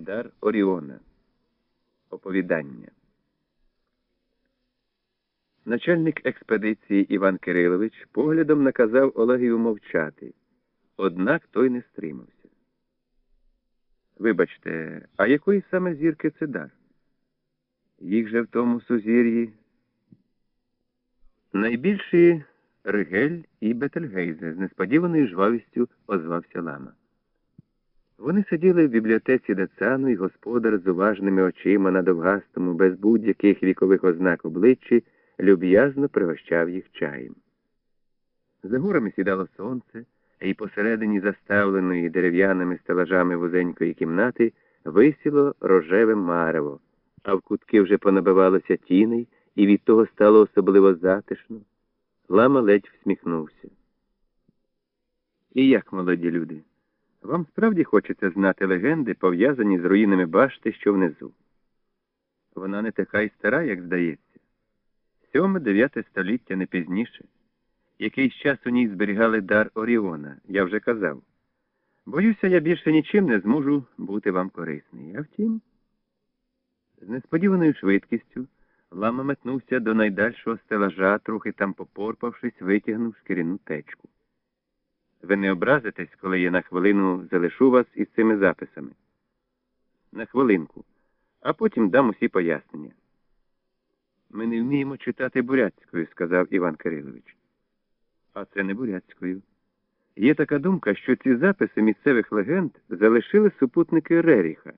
Дар Оріона. Оповідання. Начальник експедиції Іван Кирилович поглядом наказав Олегію мовчати, однак той не стримався. Вибачте, а якої саме зірки це дар? Їх же в тому сузір'ї найбільші Ригель і Бетельгейзе з несподіваною жвавістю озвався лама. Вони сиділи в бібліотеці Децану, і господар з уважними очима на довгастому, без будь-яких вікових ознак обличчі, люб'язно пригощав їх чаєм. За горами сідало сонце, і посередині заставленої дерев'яними стелажами вузенької кімнати висіло рожеве марево, а в кутки вже понабивалося тіней, і від того стало особливо затишно. Лама ледь всміхнувся. І як, молоді люди? Вам справді хочеться знати легенди, пов'язані з руїнами башти, що внизу. Вона не така й стара, як здається. Сьоме-дев'яте століття не пізніше. Якийсь час у ній зберігали дар Оріона, я вже казав. Боюся, я більше нічим не зможу бути вам корисний. А втім, з несподіваною швидкістю лама метнувся до найдальшого стелажа, трохи там попорпавшись, витягнув шкіряну течку. Ви не образитесь, коли я на хвилину залишу вас із цими записами. На хвилинку, а потім дам усі пояснення. Ми не вміємо читати бурятською, сказав Іван Кирилович. А це не бурятською. Є така думка, що ці записи місцевих легенд залишили супутники Реріха.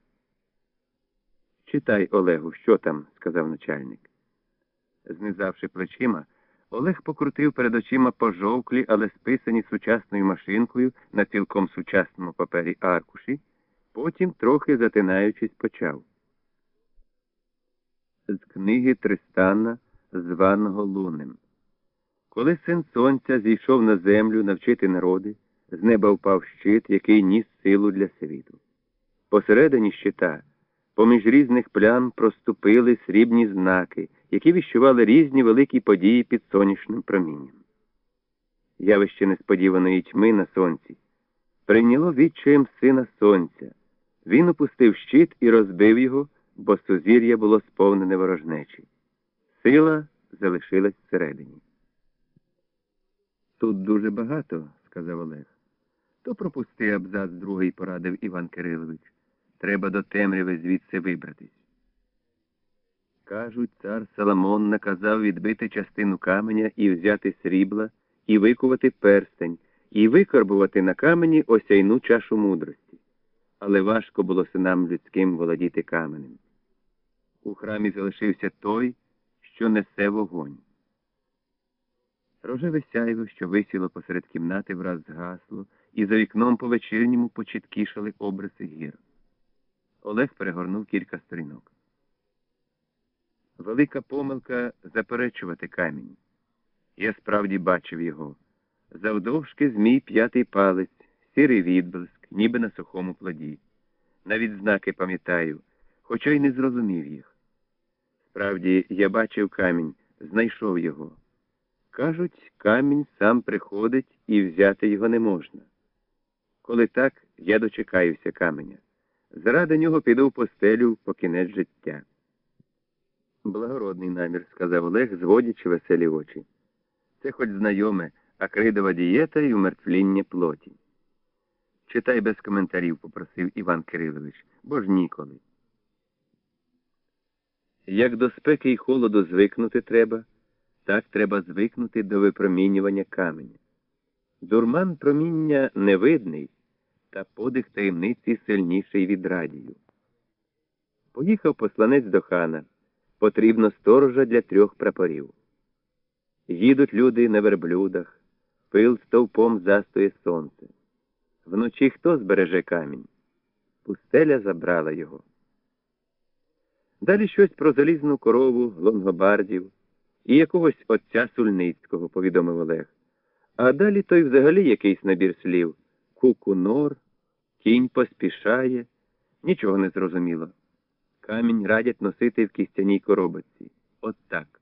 Читай, Олегу, що там, сказав начальник. Знизавши плечима, Олег покрутив перед очима пожовклі, але списані сучасною машинкою на цілком сучасному папері аркуші, потім, трохи затинаючись, почав. З книги Тристана, званого Лунем. Коли син сонця зійшов на землю навчити народи, з неба впав щит, який ніс силу для світу. Посередині щита, поміж різних плям проступили срібні знаки, які віщували різні великі події під сонячним промінням. Явище несподіваної тьми на сонці прийняло відчаєм сина сонця. Він опустив щит і розбив його, бо сузір'я було сповнене ворожнечі. Сила залишилась всередині. Тут дуже багато, сказав Олег. То пропусти абзац другий, порадив Іван Кирилович. Треба до темряви звідси вибратись. Кажуть, цар Соломон наказав відбити частину каменя і взяти срібла, і викувати перстень, і викарбувати на камені осяйну чашу мудрості. Але важко було синам людським володіти каменем. У храмі залишився той, що несе вогонь. Рожеве сяйво, що висіло посеред кімнати, враз згасло, і за вікном по вечірньому почіткішали обриси гір. Олег перегорнув кілька сторінок. Велика помилка заперечувати камінь. Я справді бачив його. Завдовжки змій п'ятий палець, сірий відблиск, ніби на сухому плоді. Навіть знаки пам'ятаю, хоча й не зрозумів їх. Справді, я бачив камінь, знайшов його. Кажуть, камінь сам приходить і взяти його не можна. Коли так, я дочекаюся каменя. Заради нього піду в постелю по кінець життя. Благородний намір, сказав Олег, зводячи веселі очі. Це хоч знайоме, акридова дієта і умертвління плоті. Читай без коментарів, попросив Іван Кирилович, бо ж ніколи. Як до спеки й холоду звикнути треба, так треба звикнути до випромінювання каменя. Дурман проміння невидний, та подих таємниці сильніший від радію. Поїхав посланець до хана. Потрібно сторожа для трьох прапорів. Їдуть люди на верблюдах, пил стовпом застоє сонце. Вночі хто збереже камінь? Пустеля забрала його. Далі щось про залізну корову лонгобардів і якогось отця Сульницького, повідомив Олег. А далі той взагалі якийсь набір слів кукунор, кінь поспішає, нічого не зрозуміло. Камінь радять носити в кістяній коробочці. От так.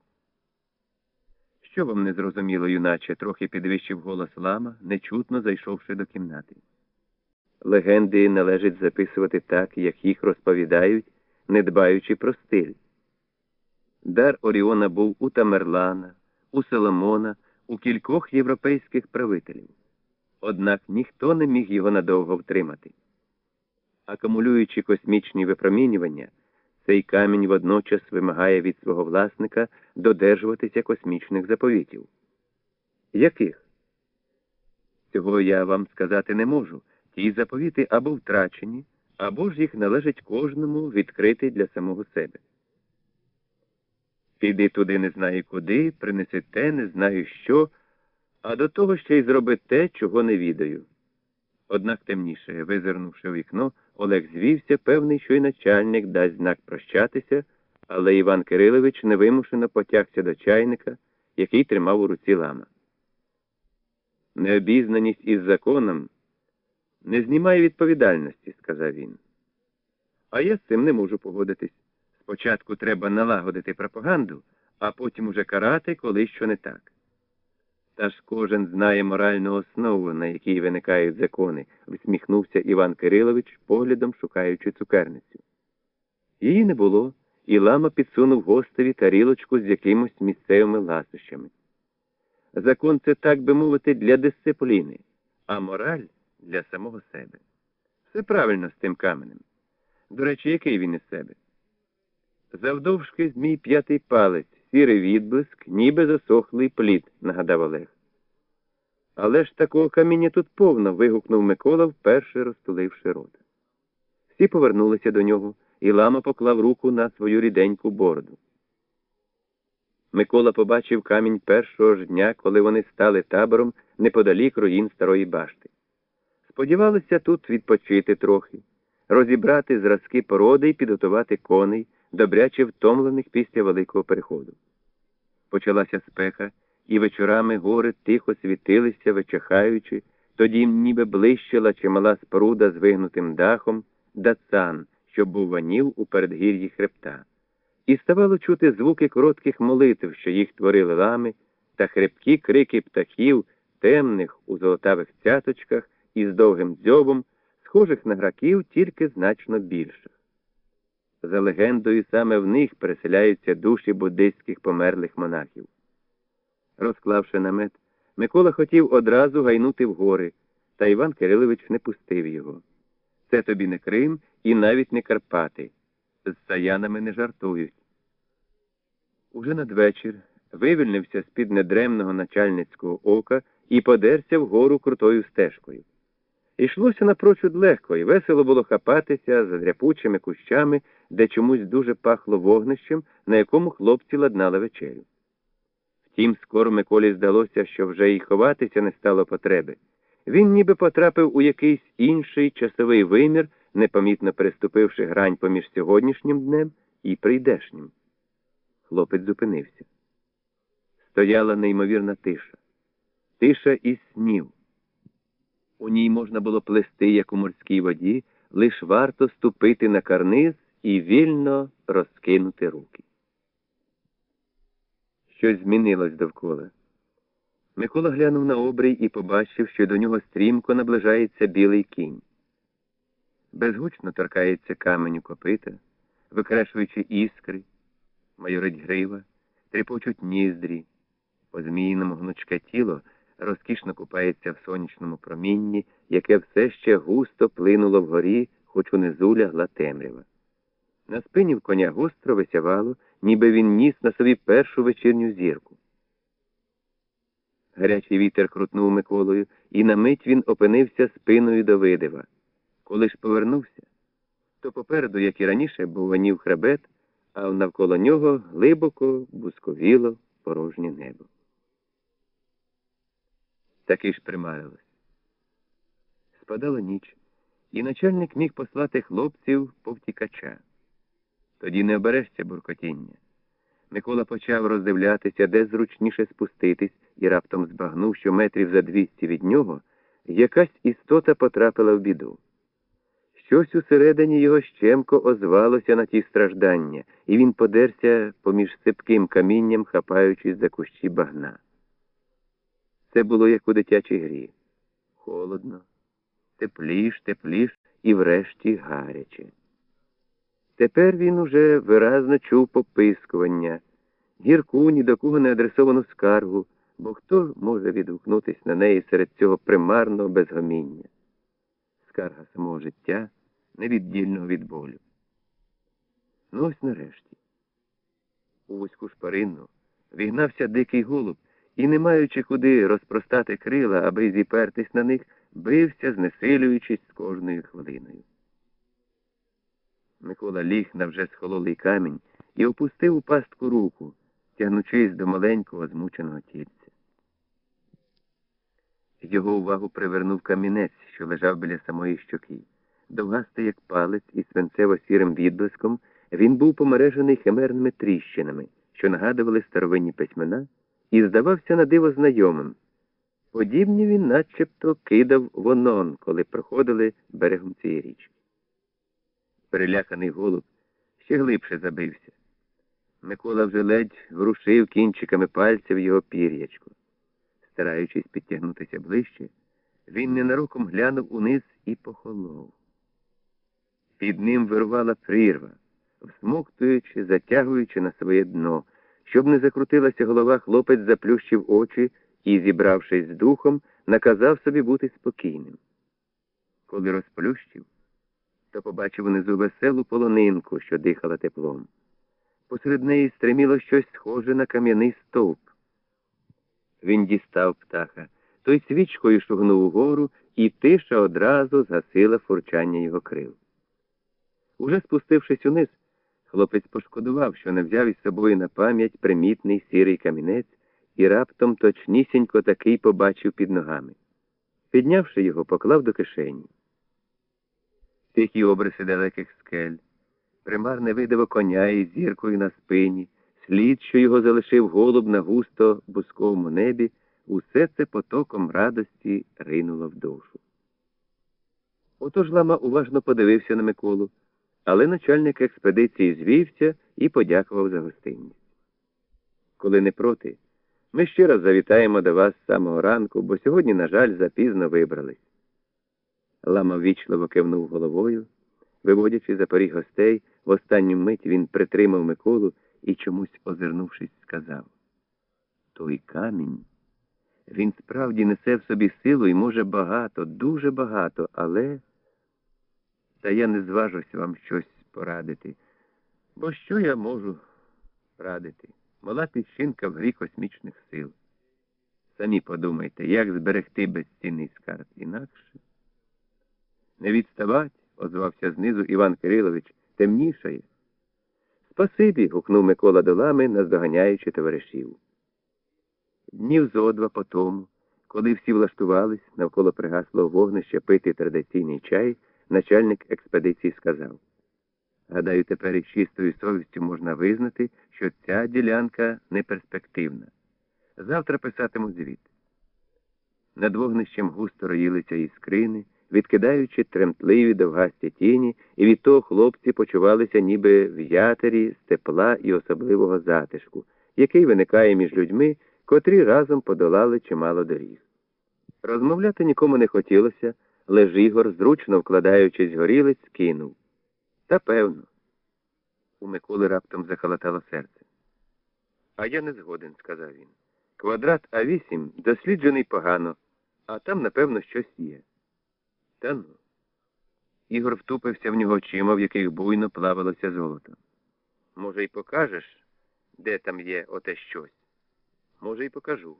Що вам не зрозуміло, юначе, трохи підвищив голос лама, нечутно зайшовши до кімнати. Легенди належить записувати так, як їх розповідають, не дбаючи про стиль. Дар Оріона був у Тамерлана, у Соломона, у кількох європейських правителів. Однак ніхто не міг його надовго втримати. Акумулюючи космічні випромінювання, цей камінь водночас вимагає від свого власника додержуватися космічних заповітів. Яких? Цього я вам сказати не можу. Ті заповіти або втрачені, або ж їх належить кожному відкрити для самого себе. Піди туди не знаю куди, принеси те, не знаю що, а до того ще й зроби те, чого не відаю. Однак темніше, визирнувши в вікно, Олег звівся, певний, що й начальник дасть знак прощатися, але Іван Кирилович невимушено потягся до чайника, який тримав у руці лама. Необізнаність із законом не знімає відповідальності, сказав він. А я з цим не можу погодитись. Спочатку треба налагодити пропаганду, а потім уже карати, коли що не так. Та ж кожен знає моральну основу, на якій виникають закони, всміхнувся Іван Кирилович, поглядом шукаючи цукерницю. Її не було, і лама підсунув гостеві тарілочку з якимось місцевими ласощами. Закон це, так би мовити, для дисципліни, а мораль для самого себе. Все правильно з тим каменем. До речі, який він із себе? Завдовжки змій п'ятий палець, сірий відблиск, ніби засохлий плід, нагадав Олег. Але ж такого каміння тут повно. вигукнув Микола, вперше розтуливши рота. Всі повернулися до нього, і лама поклав руку на свою ріденьку бороду. Микола побачив камінь першого ж дня, коли вони стали табором неподалік руїн старої башти. Сподівалися тут відпочити трохи, розібрати зразки породи і підготувати коней, добряче втомлених після великого переходу. Почалася спека, і вечорами гори тихо світилися, вичахаючи, тоді ніби блищила чимала споруда з вигнутим дахом, дацан, що був ванів у передгір'ї хребта. І ставало чути звуки коротких молитв, що їх творили лами, та хрипкі крики птахів, темних у золотавих цяточках із довгим дзьобом, схожих на граків, тільки значно більших. За легендою, саме в них переселяються душі буддистських померлих монахів. Розклавши намет, Микола хотів одразу гайнути в гори, та Іван Кирилович не пустив його. Це тобі не Крим і навіть не Карпати. З саянами не жартують. Уже надвечір вивільнився з-під недремного начальницького ока і подерся вгору крутою стежкою. Ішлося напрочуд легко, і весело було хапатися за дряпучими кущами, де чомусь дуже пахло вогнищем, на якому хлопці ладнали вечерю. Втім, скоро Миколі здалося, що вже й ховатися не стало потреби. Він ніби потрапив у якийсь інший часовий вимір, непомітно переступивши грань поміж сьогоднішнім днем і прийдешнім. Хлопець зупинився. Стояла неймовірна тиша, тиша із снів. У ній можна було плести, як у морській воді, лиш варто ступити на карниз і вільно розкинути руки. Щось змінилось довкола. Микола глянув на обрій і побачив, що до нього стрімко наближається білий кінь. Безгучно торкається каменю копита, викрешуючи іскри, майорить грива, тріпочуть ніздрі, по зміїному гнучке тіло розкішно купається в сонячному промінні, яке все ще густо плинуло вгорі, хоч унизу лягла темрява. На спині в коня гостро висявало, ніби він ніс на собі першу вечірню зірку. Гарячий вітер крутнув Миколою, і на мить він опинився спиною до видива. Коли ж повернувся, то попереду, як і раніше, був ванів хребет, а навколо нього глибоко бусковіло порожнє небо. Таки ж примарилось. Спадала ніч, і начальник міг послати хлопців повтікача. Тоді не оберешся буркотіння. Микола почав роздивлятися, де зручніше спуститись, і раптом збагнув, що метрів за двісті від нього якась істота потрапила в біду. Щось усередині його щемко озвалося на ті страждання, і він подерся поміж сипким камінням, хапаючись за кущі багна. Це було як у дитячій грі. Холодно, тепліш, тепліш і врешті гаряче. Тепер він уже виразно чув попискування, гірку ні до кого не адресовану скаргу, бо хто може відгукнутись на неї серед цього примарного безгоміння? Скарга самого життя, невіддільного від болю. Ну ось нарешті. У вузьку шпаринну вігнався дикий голуб і, не маючи куди розпростати крила, аби зіпертись на них, бився, знесилюючись з кожною хвилиною. Микола ліг на вже схололий камінь і опустив у пастку руку, тягнучись до маленького змученого тільця. Його увагу привернув камінець, що лежав біля самої щоки. Довгастий, як палець, із свинцево-сірим відблиском, він був помережений химерними тріщинами, що нагадували старовинні письмена, і здавався на диво знайомим. Подібні він начебто кидав вонон, коли проходили берегом цієї річки. Переляканий голуб ще глибше забився. Микола вже ледь врушив кінчиками пальців його пір'ячко. Стараючись підтягнутися ближче, він ненароком глянув униз і похолов. Під ним вирвала прірва, всмоктуючи, затягуючи на своє дно. Щоб не закрутилася голова, хлопець заплющив очі і, зібравшись з духом, наказав собі бути спокійним. Коли розплющив, то побачив унизу веселу полонинку, що дихала теплом. Посеред неї стриміло щось схоже на кам'яний стовп. Він дістав птаха, той свічкою шугнув угору, і тиша одразу згасила фурчання його крил. Уже спустившись униз, хлопець пошкодував, що не взяв із собою на пам'ять примітний сірий камінець і раптом точнісінько такий побачив під ногами. Піднявши його, поклав до кишені. Тихі обриси далеких скель, примарне видиво коня із зіркою на спині, слід, що його залишив голуб на густо бусковому небі, усе це потоком радості ринуло в душу. Отож лама уважно подивився на Миколу, але начальник експедиції звівся і подякував за гостинність. Коли не проти, ми ще раз завітаємо до вас з самого ранку, бо сьогодні, на жаль, запізно вибрались. Лама ввічливо кивнув головою, виводячи за поріг гостей, в останню мить він притримав Миколу і, чомусь озирнувшись, сказав Той камінь, він справді несе в собі силу і може багато, дуже багато, але та я не зважусь вам щось порадити. Бо що я можу радити? Мала піщинка в грі космічних сил. Самі подумайте, як зберегти безцінний скарб інакше. Не відставать, озвався знизу Іван Кирилович, темнішає. Спасибі. гукнув Микола до лами, наздоганяючи товаришів. Днів зо два по тому, коли всі влаштувались, навколо пригасло вогнище пити традиційний чай, начальник експедиції сказав. Гадаю, тепер із чистою совістю можна визнати, що ця ділянка неперспективна. Завтра писатиму звіт. Над вогнищем густо роїлися іскрини, відкидаючи тремтливі довгасті тіні, і від того хлопці почувалися ніби в ятері з тепла і особливого затишку, який виникає між людьми, котрі разом подолали чимало доріг. Розмовляти нікому не хотілося, лиш Ігор, зручно вкладаючись горілиць, кинув. Та певно. У Миколи раптом захолотало серце. А я не згоден, сказав він. Квадрат А8 досліджений погано, а там, напевно, щось є. Та ну. Ігор втупився в нього очима, в яких буйно плавалося золото. Може, й покажеш, де там є оте щось? Може, й покажу.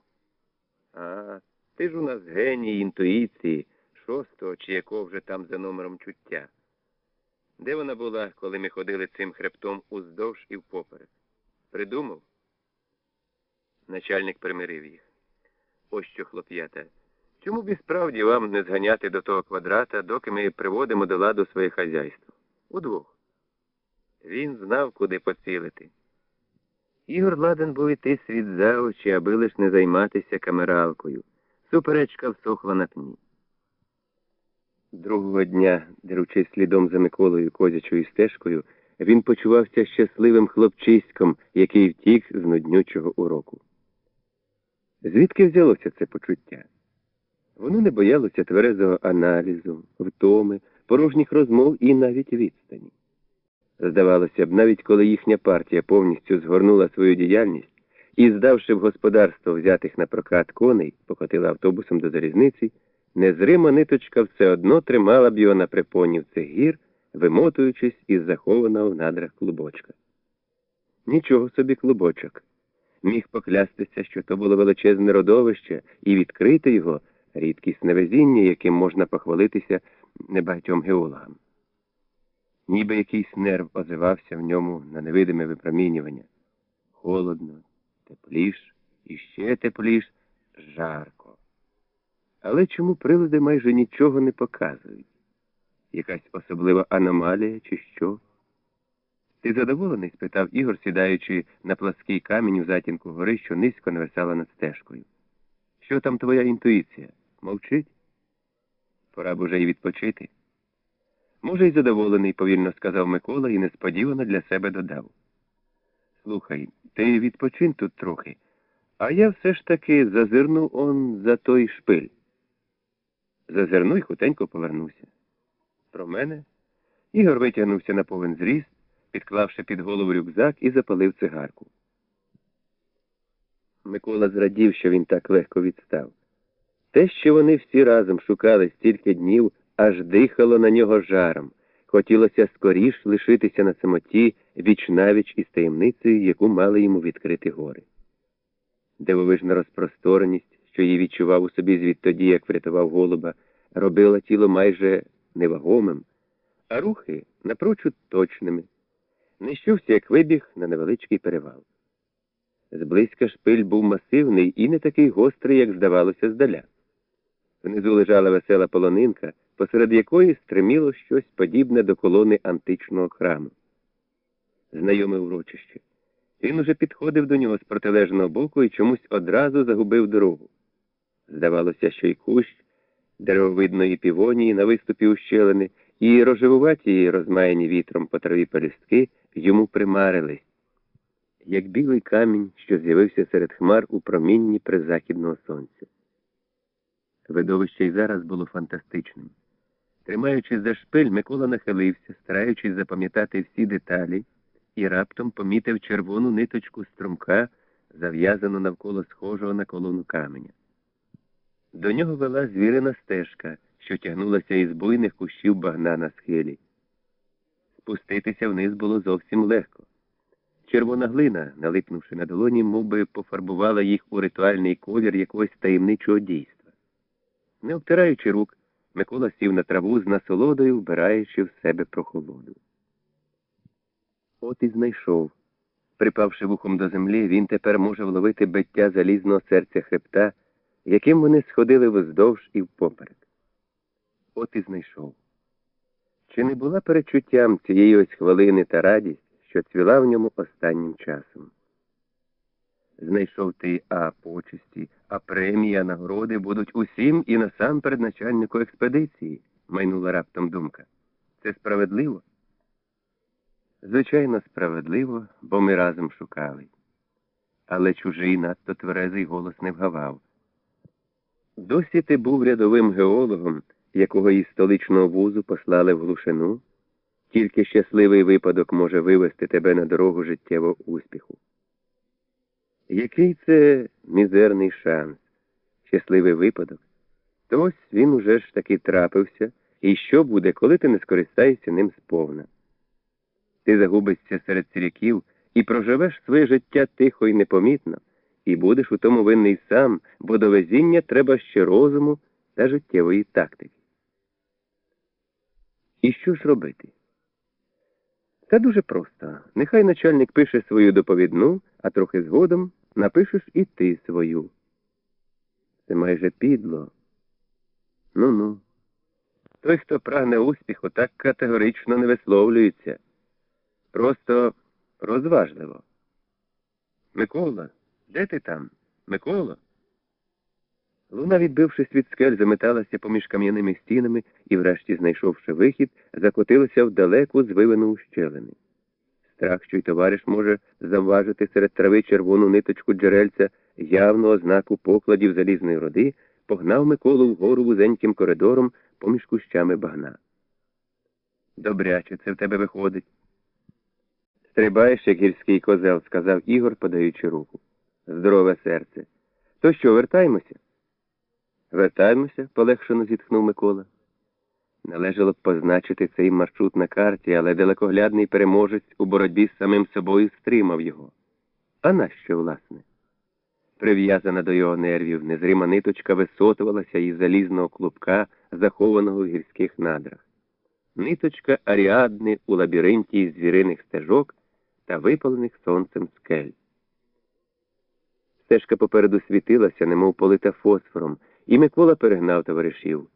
А, ти ж у нас геній інтуїції, шостого чи якого вже там за номером чуття. Де вона була, коли ми ходили цим хребтом уздовж і впоперек? Придумав? Начальник примирив їх. Ось що, хлоп'ята. Чому б і справді вам не зганяти до того квадрата, доки ми приводимо до ладу своє хазяйство? Удвох. Він знав, куди поцілити. Ігор ладен був іти світ за очі, аби лиш не займатися камералкою. Суперечка всохла на пні. Другого дня, деручись слідом за Миколою козячою стежкою, він почувався щасливим хлопчиськом, який втік з нуднючого уроку. Звідки взялося це почуття? Воно не боялося тверезого аналізу, втоми, порожніх розмов і навіть відстані. Здавалося б, навіть коли їхня партія повністю згорнула свою діяльність і, здавши в господарство взятих на прокат коней, покотила автобусом до залізниці, незрима ниточка все одно тримала б його на припоні цих гір, вимотуючись із захованого в надрах клубочка. Нічого собі клубочок. Міг поклястися, що то було величезне родовище, і відкрити його рідкісне везіння, яким можна похвалитися небагатьом геологам. Ніби якийсь нерв озивався в ньому на невидиме випромінювання. Холодно, тепліш, і ще тепліш, жарко. Але чому прилади майже нічого не показують? Якась особлива аномалія чи що? Ти задоволений? спитав Ігор, сідаючи на плаский камінь у затінку гори, що низько нависала над стежкою. Що там твоя інтуїція? Мовчить? Пора б уже й відпочити. Може, й задоволений, повільно сказав Микола і несподівано для себе додав. Слухай, ти відпочинь тут трохи, а я все ж таки зазирну он за той шпиль. Зазирну й хутенько повернуся. Про мене? Ігор витягнувся на повен зріст, підклавши під голову рюкзак і запалив цигарку. Микола зрадів, що він так легко відстав. Те, що вони всі разом шукали стільки днів, аж дихало на нього жаром. Хотілося скоріш лишитися на самоті віч-навіч із таємницею, яку мали йому відкрити гори. Дивовижна розпростореність, що її відчував у собі звідтоді, як врятував голуба, робила тіло майже невагомим, а рухи напрочуд точними. Нещувся, як вибіг на невеличкий перевал. Зблизька шпиль був масивний і не такий гострий, як здавалося здаля. Внизу лежала весела полонинка, посеред якої стриміло щось подібне до колони античного храму. Знайоме урочище. Він уже підходив до нього з протилежного боку і чомусь одразу загубив дорогу. Здавалося, що й кущ деревовидної півонії на виступі ущелини, і рожевуваті, розмаяні вітром по траві пелюстки, йому примарились, як білий камінь, що з'явився серед хмар у промінні призахідного сонця. Видовище й зараз було фантастичним. Тримаючись за шпиль, Микола нахилився, стараючись запам'ятати всі деталі, і раптом помітив червону ниточку струмка, зав'язану навколо схожого на колону каменя. До нього вела звірина стежка, що тягнулася із буйних кущів багна на схилі. Спуститися вниз було зовсім легко. Червона глина, налипнувши на долоні, мов би пофарбувала їх у ритуальний колір якогось таємничого дійства. Не обтираючи рук, Микола сів на траву з насолодою, вбираючи в себе прохолоду. От і знайшов. Припавши вухом до землі, він тепер може вловити биття залізного серця хребта, яким вони сходили вздовж і впоперек. От і знайшов. Чи не була перечуттям цієї ось хвилини та радість, що цвіла в ньому останнім часом? Знайшов ти а почесті, а премія, нагороди будуть усім і насамперед начальнику експедиції, майнула раптом думка. Це справедливо? Звичайно, справедливо, бо ми разом шукали. Але чужий надто тверезий голос не вгавав. Досі ти був рядовим геологом, якого із столичного вузу послали в глушину, тільки щасливий випадок може вивести тебе на дорогу життєвого успіху. Який це мізерний шанс, щасливий випадок? То ось він уже ж таки трапився, і що буде, коли ти не скористаєшся ним сповна? Ти загубишся серед ціляків і проживеш своє життя тихо і непомітно, і будеш у тому винний сам, бо до везіння треба ще розуму та життєвої тактики. І що ж робити? Та дуже просто. Нехай начальник пише свою доповідну, а трохи згодом напишеш і ти свою. Це майже підло. Ну ну. Той, хто прагне успіху, так категорично не висловлюється. Просто розважливо. Микола, де ти там? Микола? Луна, відбившись від скель, заметалася поміж кам'яними стінами і, врешті, знайшовши вихід, закотилася в далеку звивину ущелини. Страх, що й товариш може завважити серед трави червону ниточку джерельця явного знаку покладів залізної роди, погнав Миколу вгору вузеньким коридором поміж кущами багна. Добряче це в тебе виходить. Стрибаєш, як гірський козел, сказав Ігор, подаючи руку. Здорове серце. То що, вертаємося? Вертаємося, полегшено зітхнув Микола. Належало б позначити цей маршрут на карті, але далекоглядний переможець у боротьбі з самим собою стримав його. А нащо, власне? Прив'язана до його нервів, незрима ниточка висотувалася із залізного клубка, захованого в гірських надрах. Ниточка аріадни у лабіринті із звіриних стежок та випалених сонцем скель. Стежка попереду світилася, немов полита фосфором, і Микола перегнав товаришів.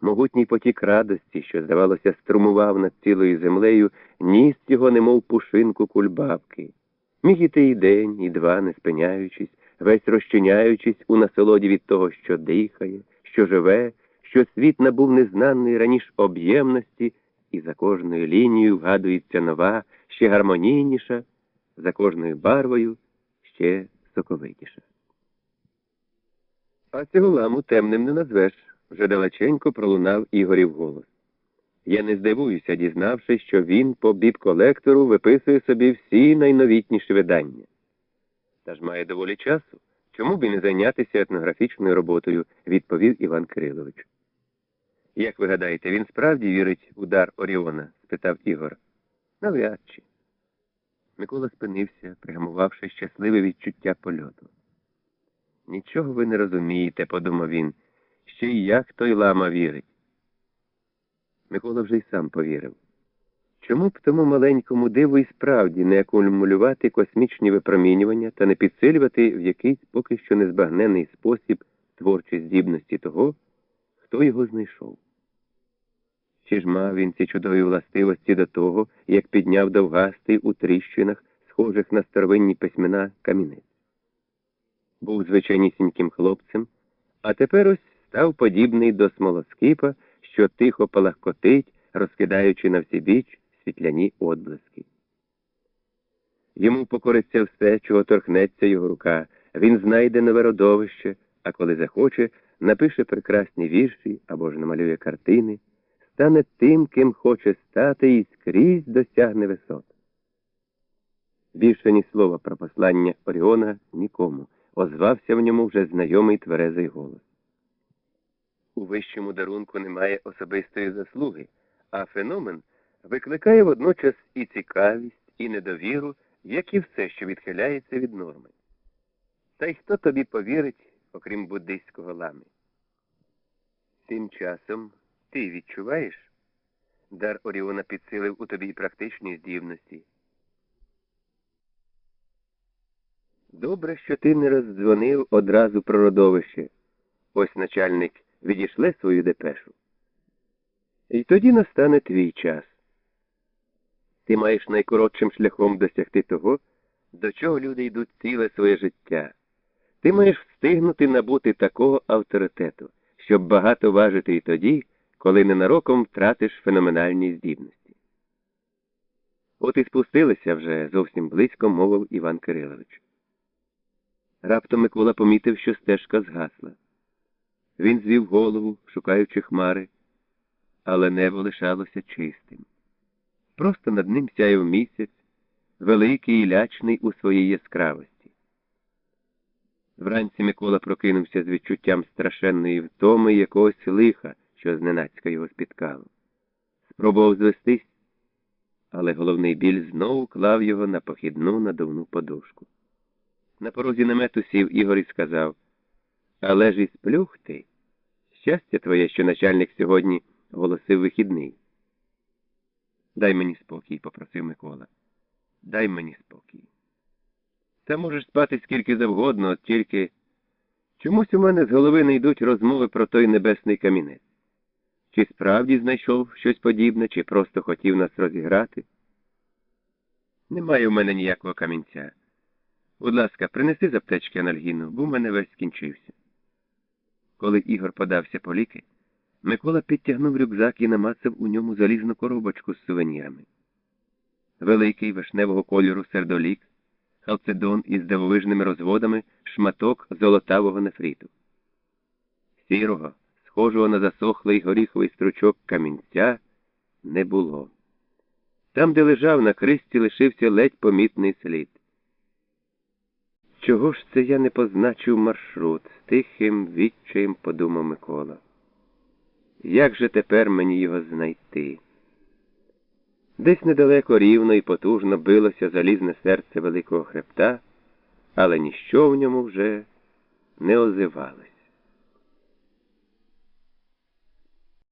Могутній потік радості, що, здавалося, струмував над цілою землею, ніс його, немов пушинку кульбабки. Міг іти і день, і два, не спиняючись, весь розчиняючись у насолоді від того, що дихає, що живе, що світ набув незнаної раніше об'ємності, і за кожною лінією вгадується нова, ще гармонійніша, за кожною барвою ще соковитіша. А цього ламу темним не назвеш, вже далеченько пролунав Ігорів голос. Я не здивуюся, дізнавшись, що він по біб-колектору виписує собі всі найновітніші видання. Та ж має доволі часу. Чому б і не зайнятися етнографічною роботою, відповів Іван Кирилович. Як ви гадаєте, він справді вірить у дар Оріона? спитав Ігор. Навряд чи. Микола спинився, пригамувавши щасливе відчуття польоту. Нічого ви не розумієте, подумав він, ще й як той лама вірить. Микола вже й сам повірив. Чому б тому маленькому диву і справді не акумулювати космічні випромінювання та не підсилювати в якийсь поки що незбагнений спосіб творчої здібності того, хто його знайшов? Чи ж мав він ці чудові властивості до того, як підняв довгастий у тріщинах, схожих на старовинні письмена камінець? Був звичайнісіньким хлопцем, а тепер ось став подібний до смолоскипа, що тихо палахкотить, розкидаючи на всі біч світляні отблиски. Йому покориться все, чого торкнеться його рука, він знайде нове родовище, а коли захоче, напише прекрасні вірші або ж намалює картини, стане тим, ким хоче стати і скрізь досягне висот. Більше ні слова про послання Оріона нікому, озвався в ньому вже знайомий тверезий голос. У вищому дарунку немає особистої заслуги, а феномен викликає водночас і цікавість, і недовіру, як і все, що відхиляється від норми. Та й хто тобі повірить, окрім буддийського лами? Тим часом ти відчуваєш? Дар Оріона підсилив у тобі практичні здібності. Добре, що ти не роздзвонив одразу про родовище. Ось начальник відійшле свою депешу. І тоді настане твій час. Ти маєш найкоротшим шляхом досягти того, до чого люди йдуть ціле своє життя. Ти маєш встигнути набути такого авторитету, щоб багато важити і тоді, коли ненароком втратиш феноменальні здібності. От і спустилися вже зовсім близько, мовив Іван Кирилович. Раптом Микола помітив, що стежка згасла. Він звів голову, шукаючи хмари, але небо лишалося чистим. Просто над ним сяяв місяць, великий і лячний у своїй яскравості. Вранці Микола прокинувся з відчуттям страшенної втоми якогось лиха, що зненацька його спіткало. Спробував звестись, але головний біль знову клав його на похідну надувну подушку. На порозі намету сів Ігор і сказав Але ж і сплюх ти. Щастя твоє, що начальник сьогодні оголосив вихідний. Дай мені спокій, попросив Микола. Дай мені спокій. Та можеш спати скільки завгодно, тільки чомусь у мене з голови не йдуть розмови про той небесний камінець. Чи справді знайшов щось подібне, чи просто хотів нас розіграти? Немає в мене ніякого камінця. Будь ласка, принеси з аптечки анальгіну, бо в мене весь скінчився. Коли Ігор подався по ліки, Микола підтягнув рюкзак і намацав у ньому залізну коробочку з сувенірами. Великий вишневого кольору сердолік, халцедон із дивовижними розводами, шматок золотавого нефриту. сірого, схожого на засохлий горіховий стручок камінця, не було. Там, де лежав на кристі, лишився ледь помітний слід. Чого ж це я не позначив маршрут? з тихим відчаєм подумав Микола. Як же тепер мені його знайти? Десь недалеко рівно і потужно билося залізне серце великого хребта, але ніщо в ньому вже не озивалось.